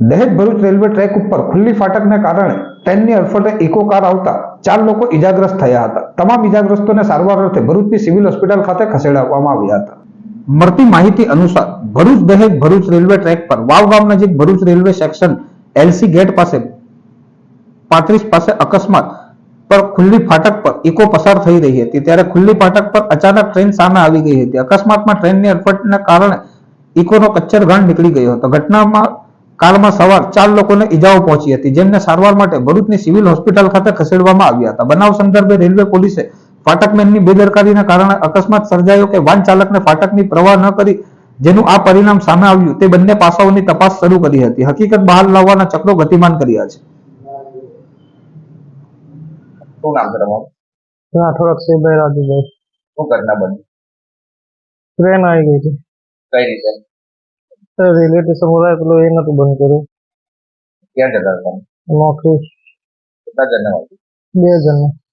દહેજ Bharuch railway track ઉપર ખુલ્લી ફાટકને કારણે ટ્રેનની અડફટે ઇકો કાર આવતા ચાર લોકો ઇજાગ્રસ્ત થયા હતા તમામ ઇજાગ્રસ્તોને સારવાર અર્થે ભરૂચની સિવિલ હોસ્પિટલ ખાતે ખસેડવામાં આવ્યા હતા મળતી માહિતી અનુસાર ભરૂચ દહેજ ભરૂચ રેલવે ટ્રેક પર વાવ ગામ નજીક Bharuch railway section LC gate પાસે પાંત્રીસ પાસે અકસ્માત પર ખુલ્લી ફાટક પર ઇકો પસાર થઈ રહી હતી ત્યારે ખુલ્લી ફાટક પર અચાનક ટ્રેન સામે આવી ગઈ હતી અકસ્માતમાં ટ્રેનની અડફટને કારણે ઇકોનો કચ્છર ઘાણ નીકળી ગયો હતો ઘટનામાં કારમાં સવાર ચાર લોકોને ઈજાઓ પહોંચી હતી જેમને સારવાર માટે ભરૂચની સિવિલ હોસ્પિટલ ખાતે ખસેડવામાં આવ્યા હતા. બનાવ સંદર્ભે રેલવે પોલીસે ફાટકમેનની બેદરકારીના કારણે અકસ્માત સર્જાયો કે વાહન ચાલકને ફાટકની પ્રવાહ ન કરી જેનું આ પરિણામ સામે આવ્યું તે બંને પાસાઓની તપાસ શરૂ કરી હતી. હકીકત બહાર લાવવાના ચક્રો ગતિમાન કર્યા છે. શું નામ છે રાજુભાઈ. શું ઘટના બની? ટ્રેન આવી ગઈ હતી. કઈ રીતે? રેલવે સ્ટેશન બોલાય પેલો એ નતું બંધ કર્યું. ક્યાં જતા હતા? નોકરી. કેટલા જણા હતા? બે જણ.